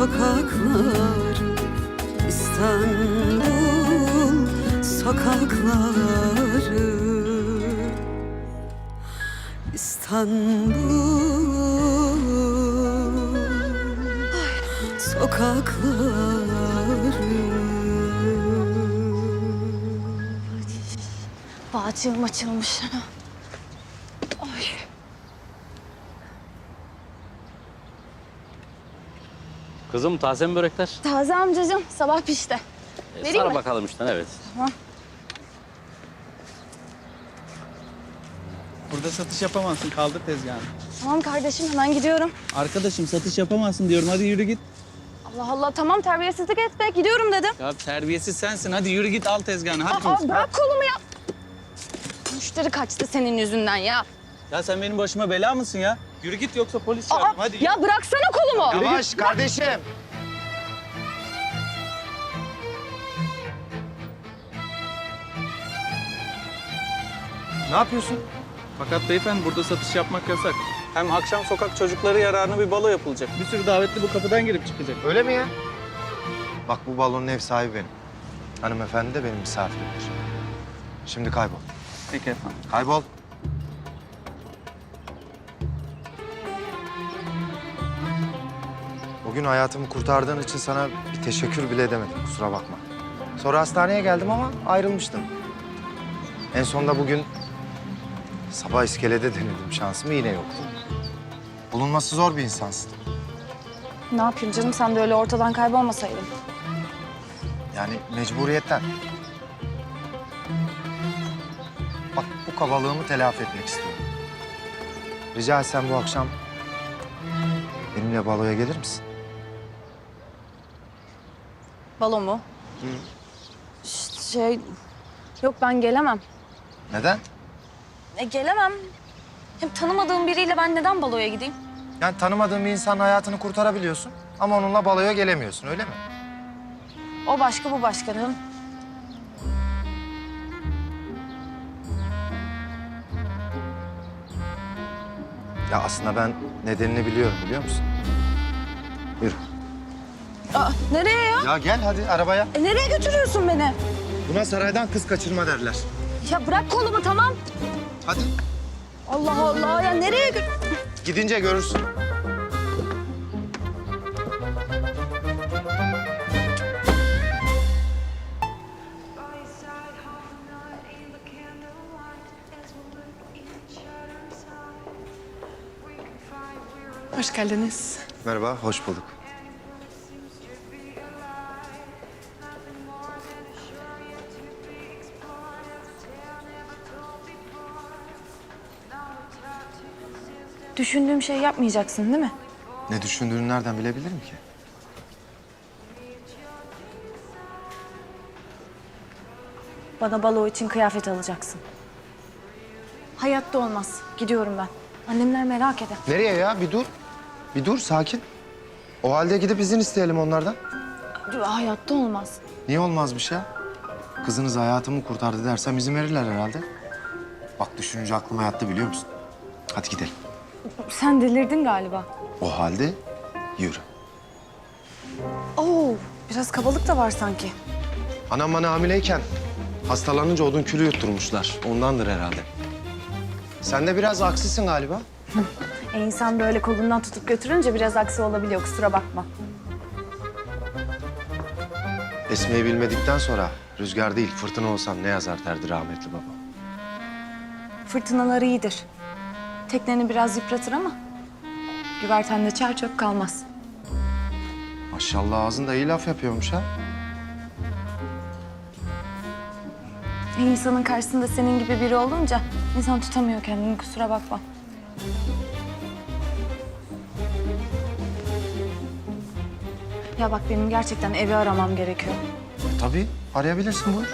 sokaklar İstanbul sokakları İstanbul sokakları Bağcığım açılmış. Kızım taze mi börekler? Taze amcacığım sabah pişti. E, Vereyim sar mi? bakalım işte evet. Burada satış yapamazsın. Kaldır tezgahını. Tamam kardeşim hemen gidiyorum. Arkadaşım satış yapamazsın diyorum. Hadi yürü git. Allah Allah tamam terbiyesizlik etme gidiyorum dedim. Ya terbiyesiz sensin. Hadi yürü git al tezgahını. Hadi. Aa, bırak kolumu ya. Müşteri kaçtı senin yüzünden ya. Ya sen benim başıma bela mısın ya? Yürü git yoksa polis Aa, çağırırım. Hadi. ya bıraksana kolumu. Yavaş kardeşim. Ne yapıyorsun? Fakat beyefendi burada satış yapmak yasak. Hem akşam sokak çocukları yararına bir balo yapılacak. Bir sürü davetli bu kapıdan girip çıkacak. Öyle mi ya? Bak bu balonun ev sahibi benim. Hanımefendi de benim misafirimdir. Şimdi kaybol. Peki efendim. Kaybol. Bugün hayatımı kurtardığın için sana bir teşekkür bile edemedim. Kusura bakma. Sonra hastaneye geldim ama ayrılmıştım. En sonunda bugün sabah iskelede denedim şansımı yine yoktu. Bulunması zor bir insansın. Ne yapayım canım sen de öyle ortadan kaybolmasaydın. Yani mecburiyetten. Bak bu kabalığımı telafi etmek istiyorum. Rica etsem bu akşam benimle baloya gelir misin? Balo mu? Ş- Şey yok ben gelemem. Neden? E gelemem. Hem tanımadığım biriyle ben neden baloya gideyim? Yani tanımadığın bir insanın hayatını kurtarabiliyorsun ama onunla baloya gelemiyorsun öyle mi? O başka bu başka canım. Ya aslında ben nedenini biliyorum biliyor musun? Yürü. Aa, nereye ya? Ya gel hadi arabaya. E, nereye götürüyorsun beni? Buna saraydan kız kaçırma derler. Ya bırak kolumu tamam. Hadi. Allah Allah ya nereye gö- Gidince görürsün. Hoş geldiniz. Merhaba, hoş bulduk. Düşündüğüm şeyi yapmayacaksın değil mi? Ne düşündüğünü nereden bilebilirim ki? Bana balo için kıyafet alacaksın. Hayatta olmaz. Gidiyorum ben. Annemler merak eder. Nereye ya? Bir dur. Bir dur, sakin. O halde gidip izin isteyelim onlardan. Hayatta olmaz. Niye olmazmış ya? Kızınız hayatımı kurtardı dersem izin verirler herhalde. Bak düşününce aklıma yattı biliyor musun? Hadi gidelim. Sen delirdin galiba. O halde yürü. Oo, biraz kabalık da var sanki. Anam bana hamileyken hastalanınca odun külü yutturmuşlar. Ondandır herhalde. Sen de biraz aksisin galiba. E insan böyle kolundan tutup götürünce biraz aksi olabiliyor kusura bakma. Esmeyi bilmedikten sonra rüzgar değil fırtına olsam ne yazar derdi rahmetli baba. Fırtınalar iyidir. Tekneni biraz yıpratır ama güvertende çer çöp kalmaz. Maşallah ağzında iyi laf yapıyormuş ha. E insanın karşısında senin gibi biri olunca insan tutamıyor kendini kusura bakma. Ya bak benim gerçekten evi aramam gerekiyor. Tabii arayabilirsin buyur.